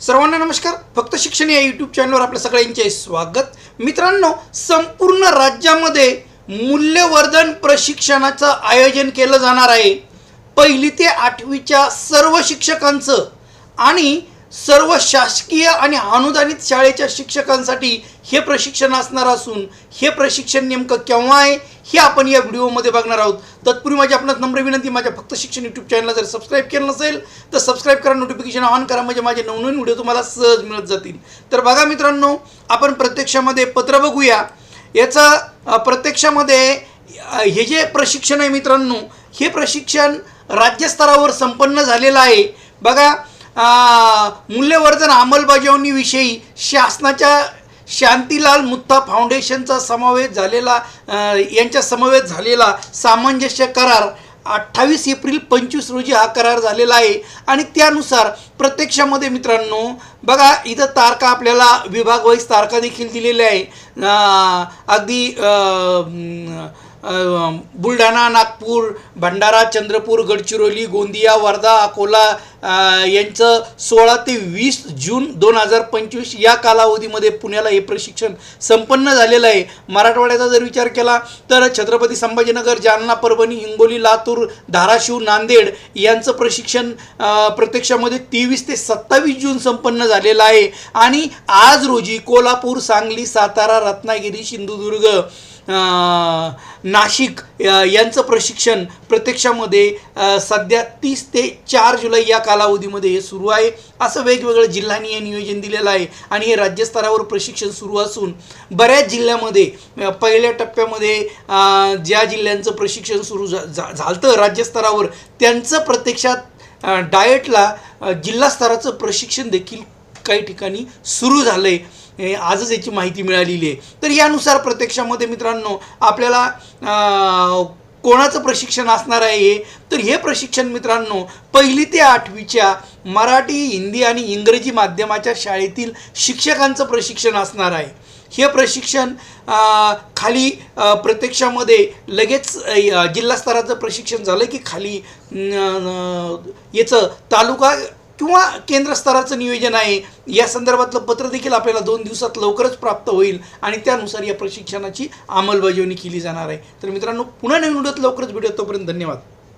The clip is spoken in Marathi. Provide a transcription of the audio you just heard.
सर्वांना नमस्कार. फक्त शिक्षण या यूट्यूब चॅनलवर आपल्या सगळ्यांचे स्वागत. मित्रांनो संपूर्ण राज्यामध्ये मूल्यवर्धन प्रशिक्षणाचं आयोजन केलं जाणार आहे. पहिली ते आठवीच्या सर्व शिक्षकांचं आणि सर्व शासकीय आणि अनुदानित शाळेच्या शिक्षकांसाठी हे प्रशिक्षण असणार असून हे प्रशिक्षण नेमकं केव्हा आहे हे आपण या व्हिडिओमध्ये बघणार आहोत. तत्पूर्वी माझी आपणास नम्र विनंती माझ्या फक्त शिक्षण यूट्यूब चॅनलला जर सबस्क्राईब केलं नसेल तर सबस्क्राईब करा नोटिफिकेशन ऑन करा म्हणजे माझे नवनवीन व्हिडिओ तुम्हाला सहज मिळत जातील. तर बघा मित्रांनो आपण प्रत्यक्षामध्ये पत्र बघूया. याचं प्रत्यक्षामध्ये हे जे प्रशिक्षण आहे मित्रांनो हे प्रशिक्षण राज्यस्तरावर संपन्न झालेलं आहे. बघा मूल्यवर्धन अंमलबजावणीविषयी शासनाच्या शांतीलाल मुत्ता फाउंडेशनचा समावेश झालेला यांच्या समावेश झालेला सामंजस्य करार अठ्ठावीस एप्रिल पंचवीस रोजी हा करार झालेला आहे. आणि त्यानुसार प्रत्यक्षामध्ये मित्रांनो बघा इथं तारखा आपल्याला विभागवाईज तारखा देखील दिलेल्या आहे. अगदी बुलढाणा नागपूर भंडारा चंद्रपूर गडचिरोली गोंदिया वर्धा अकोला यांचं सोळा ते वीस जून दोन हजार पंचवीस या कालावधीमध्ये पुण्याला हे प्रशिक्षण संपन्न झालेलं आहे. मराठवाड्याचा जर विचार केला तर छत्रपती संभाजीनगर जालना परभणी हिंगोली लातूर धाराशिव नांदेड यांचं प्रशिक्षण प्रत्यक्षामध्ये तेवीस ते सत्तावीस जून संपन्न झालेलं आहे. आणि आज रोजी कोल्हापूर सांगली सातारा रत्नागिरी सिंधुदुर्ग नाशिक यांचं प्रशिक्षण प्रत्यक्षामध्ये सध्या तीस ते चार जुलै या कालावधीमध्ये हे सुरू आहे. असं वेगवेगळं जिल्ह्यांनी हे नियोजन दिलेलं आहे. आणि हे राज्यस्तरावर प्रशिक्षण सुरू असून बऱ्याच जिल्ह्यामध्ये पहिल्या टप्प्यामध्ये ज्या जिल्ह्यांचं प्रशिक्षण सुरू झा झा- झालतं राज्यस्तरावर त्यांचं प्रत्यक्षात डाएटला जिल्हास्तराचं प्रशिक्षण देखील काही ठिकाणी सुरू झालं आहे हे आजच याची माहिती मिळालेली आहे. तर यानुसार प्रत्यक्षामध्ये मित्रांनो आपल्याला कोणाचं प्रशिक्षण असणार आहे? तर हे प्रशिक्षण मित्रांनो पहिली ते आठवीच्या मराठी हिंदी आणि इंग्रजी माध्यमाच्या शाळेतील शिक्षकांचं प्रशिक्षण असणार आहे. हे प्रशिक्षण खाली प्रत्यक्षामध्ये लगेच जिल्हास्तराचं प्रशिक्षण झालं की खाली याचं तालुका किंवा केंद्र स्तराचं नियोजन आहे या संदर्भातलं पत्र देखील आपल्याला दोन दिवसात लवकरच प्राप्त होईल आणि त्यानुसार या प्रशिक्षणाची अंमलबजावणी केली जाणार आहे. तर मित्रांनो पुन्हा नवीन व्हिडिओत लवकरच भेटत तोपर्यंत धन्यवाद.